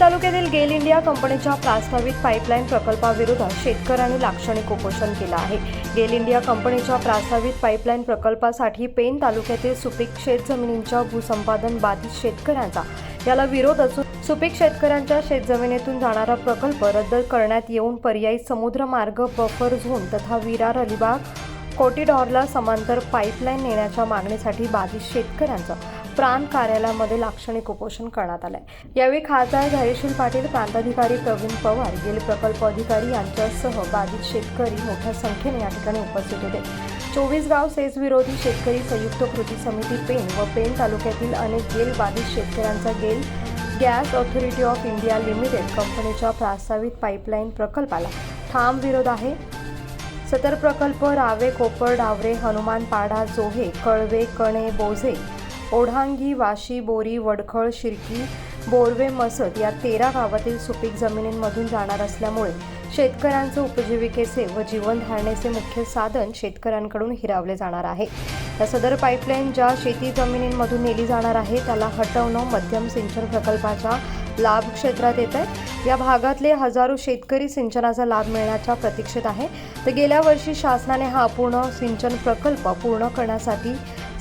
तालुक्यातील गेल इंडिया कंपनीच्या प्रास्ताविक पाईपलाईन प्रकल्पाविरोधात शेतकऱ्यांनी लाक्षणिक उपोषण केलं आहे. गेल इंडिया कंपनीच्या प्रास्ताविक पाईपलाईन प्रकल्पासाठी पेन तालुक्यातील सुपीक शेतजमिनींच्या भूसंपादन बाधित शेतकऱ्यांचा याला विरोध असून सुपीक शेतकऱ्यांच्या शेतजमिनीतून जाणारा प्रकल्प रद्द करण्यात येऊन पर्यायी समुद्र मार्ग बफर झोन तथा विरार अलिबाग कोटीडॉरला समांतर पाईपलाईन नेण्याच्या मागणीसाठी बाधित शेतकऱ्यांचं प्रांत कार्यालयामध्ये लाक्षणिक उपोषण करण्यात आलंय. यावेळी खासदार धैर्यशील पाटील प्रांताधिकारी प्रवीण पवार गेल प्रकल्प अधिकारी यांच्यासह बाधित शेतकरी मोठ्या संख्येने या ठिकाणी उपस्थित होते. चोवीस गाव सेज विरोधी शेतकरी संयुक्त कृती समिती पेन व पेन तालुक्यातील अनेक गेल बाधित शेतकऱ्यांचा GAIL gas authority of India limited कंपनीच्या प्रस्तावित पाईपलाईन प्रकल्पाला ठाम विरोध आहे. सदर प्रकल्प रावे कोपर डावरे हनुमान पाडा जोहे कळवे कणे बोझे ओढांगी वाशी बोरी वडखळ शिरकी बोरवे मसद या तेरा गावातील सुपीक जमिनींमधून जाणार असल्यामुळे शेतकऱ्यांचे उपजीविकेचे व जीवनधारणेचे मुख्य साधन शेतकऱ्यांकडून हिरावले जाणार आहे. या सदर पाईपलाईन ज्या शेती जमिनींमधून नेली जाणार आहे त्याला हटवणं मध्यम सिंचन प्रकल्पाच्या लाभ क्षेत्रात येत आहे. या भागातले हजारो शेतकरी सिंचनाचा लाभ मिळण्याच्या प्रतीक्षेत आहे. तर गेल्या वर्षी शासनाने हा अपूर्ण सिंचन प्रकल्प पूर्ण करण्यासाठी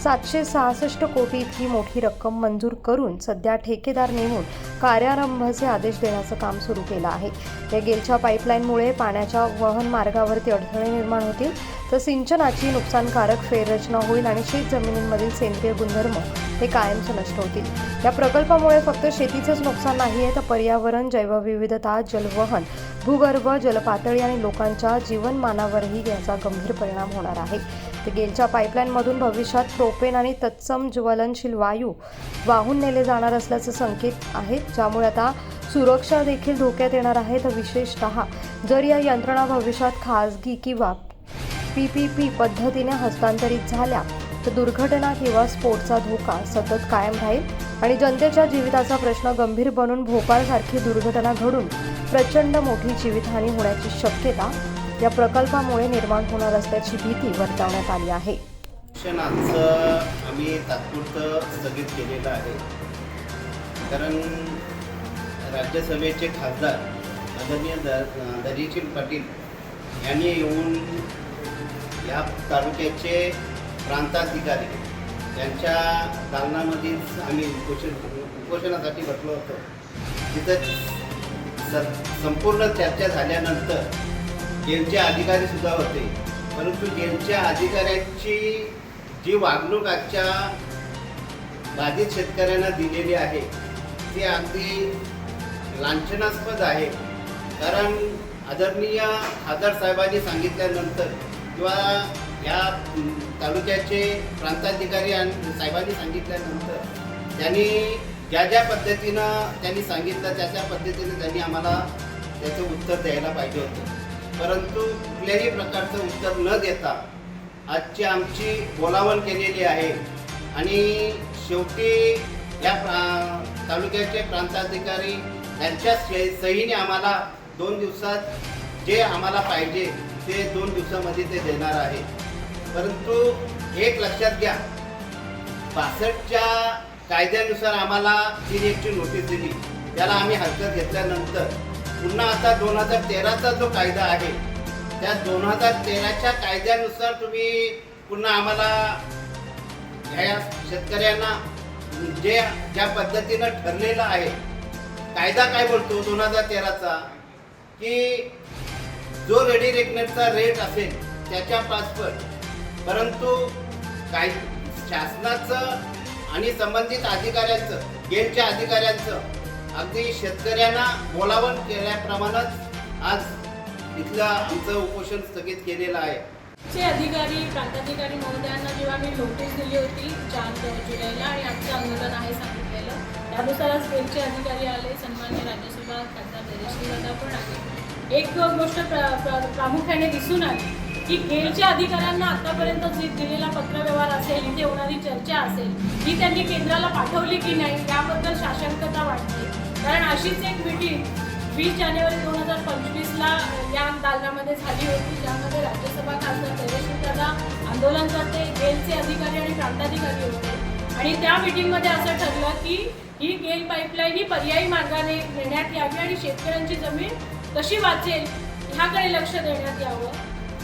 सातशे सहासष्ट कोटी इतकी मोठी रक्कम मंजूर करून सध्या ठेकेदार नेमून कार्यारंभाचे आदेश देण्याचं काम सुरू केलं आहे. या गेलच्या पाईपलाईनमुळे पाण्याच्या वहन मार्गावरती अडथळे निर्माण होतील तर सिंचनाची नुकसानकारक फेररचना होईल आणि शेत जमिनींमधील सेंद्रिय गुणधर्म हे कायमचे नष्ट होतील. या प्रकल्पामुळे फक्त शेतीचंच नुकसान नाही आहे तर पर्यावरण जैवविविधता जलवहन भूगर्भ जलपातळी आणि लोकांच्या जीवनमानावरही याचा गंभीर परिणाम होणार आहे. गेलच्या पाईपलाईनमधून भविष्यात प्रोपेन आणि तत्सम ज्वलनशील वायू वाहून नेले जाणार असल्याचे संकेत आहेत ज्यामुळे आता सुरक्षा देखील धोक्यात येणार आहे. तर विशेषतः जर या यंत्रणा भविष्यात खाजगी किंवा पी पी पी पद्धतीने हस्तांतरित झाल्या तर दुर्घटना किंवा स्फोटचा धोका सतत कायम राहील आणि जनतेच्या जीविताचा प्रश्न गंभीर बनून भोपाळसारखी दुर्घटना घडून प्रचंड मोठी जीवितहानी होण्याची शक्यता या प्रकल्पामुळे निर्माण होणार असल्याची भीती वर्तवण्यात आली आहे. शिक्षणाचं आम्ही तात्पुरतं स्थगित केलेलं आहे. कारण राज्यसभेचे खासदार आदरणीय द धैर्यशील पाटील यांनी येऊन या तालुक्याचे प्रांताधिकारी यांच्या दालनामध्येच आम्ही उपोषण उपोषणासाठी बसलो होतो. तिथं स संपूर्ण चर्चा झाल्यानंतर गेमचे अधिकारी सुद्धा होते. परंतु गेमच्या अधिकाऱ्यांची जी वागणूक आजच्या बाधित शेतकऱ्यांना दिलेली आहे ती अगदी लांछनास्पद आहे. कारण आदरणीय खासदार साहेबांनी सांगितल्यानंतर किंवा या तालुक्याचे प्रांताधिकारी आणि साहेबांनी सांगितल्यानंतर त्यांनी ज्या ज्या पद्धतीनं त्यांनी सांगितलं त्या त्या पद्धतीने त्यांनी आम्हाला त्याचं उत्तर द्यायला पाहिजे होतं. परंतु कुठल्याही प्रकारचं उत्तर न देता आजची आमची बोलावण केलेली आहे. आणि शेवटी या प्रा तालुक्याचे प्रांताधिकारी यांच्या सही- सहीने आम्हाला दोन दिवसात जे आम्हाला पाहिजे ते दोन दिवसामध्ये ते देणार आहे. परंतु एक लक्षात घ्या बासष्टच्या कायद्यानुसार आम्हाला तीन एकची नोटीस दिली. त्याला आम्ही हरकत घेतल्यानंतर पुन्हा आता दोन हजार तेराचा जो कायदा आहे त्या दोन हजार तेराच्या कायद्यानुसार तुम्ही पुन्हा आम्हाला ह्या शेतकऱ्यांना जे ज्या पद्धतीनं ठरलेलं आहे कायदा काय बोलतो दोन हजार तेराचा? की जो रेडी रेकनेटचा रेट असेल त्याच्या पाचपट परंतु काय शासनाचं आणि संबंधित अधिकाऱ्यांचं गेमच्या अधिकाऱ्यांचं अगदी शेतकऱ्यांना बोलावण केल्याप्रमाणेच आज इथलं आमचं उपोषण स्थगित केलेलं आहे. चे अधिकारी प्रांताधिकारी महोदयांना जेव्हा मी नोटीस दिली होती चार जुलैला आणि आमचं आंदोलन आहे सांगितलेलं त्यानुसारच गेमचे अधिकारी आले सन्मान्य राज्यसभा खासदार धैर्यशील पण आले. एक गोष्ट प्र, प्र, प्रामुख्याने दिसून आली की खेळच्या अधिकाऱ्यांना आतापर्यंत जे दिलेला पत्रव्यवहार असेल इथे होणारी चर्चा असेल ही त्यांनी केंद्राला पाठवली की नाही याबद्दल साशंकता वाटते कारण अशीच एक मीटिंग वीस जानेवारी दोन हजार पंचवीसला या दालनामध्ये झाली होती ज्यामध्ये राज्यसभा खासदार धैर्यशील दादा आंदोलन करते गेलचे अधिकारी आणि प्रांताधिकारी होते. आणि त्या मीटिंगमध्ये असं ठरलं की ही गेल पाईपलाईन ही पर्यायी मार्गाने नेण्यात यावी आणि शेतकऱ्यांची जमीन कशी वाचेल ह्याकडे लक्ष देण्यात यावं.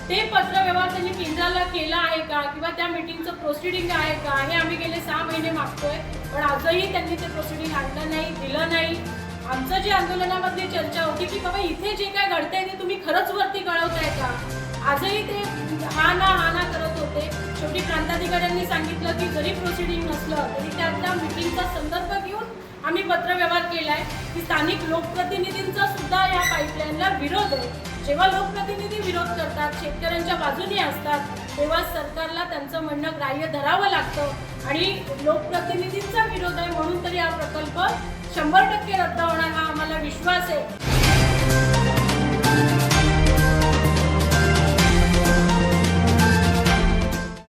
ते पत्रव्यवहार त्यांनी केंद्राला केला आहे का? किंवा त्या मीटिंगचं प्रोसिडिंग आहे का? हे आम्ही गेले सहा महिने मागतोय. पण आजही त्यांनी ते प्रोसिडिंग आणलं नाही दिलं नाही. आमचं जे आंदोलनामधली चर्चा होती की बाबा इथे जे काय घडतंय ते तुम्ही खरंच वरती कळवताय का? आजही ते हा ना हा ना करत होते. शेवटी प्रांताधिकाऱ्यांनी सांगितलं की जरी प्रोसिडिंग नसलं तरी त्यातल्या मिटिंगचा संदर्भ घेऊन आम्ही पत्रव्यवहार केलाय. की स्थानिक लोकप्रतिनिधींचा सुद्धा या पाईपलाईनला विरोध आहे. जेव्हा लोकप्रतिनिधी विरोध करतात शेतकऱ्यांच्या बाजूने असतात तेव्हा सरकारला त्यांचं म्हणणं ग्राह्य धरावं लागतं. आणि लोकप्रतिनिधींचा विरोध आहे म्हणून तरी हा प्रकल्प शंभर टक्के रद्द होणार हा आम्हाला विश्वास आहे.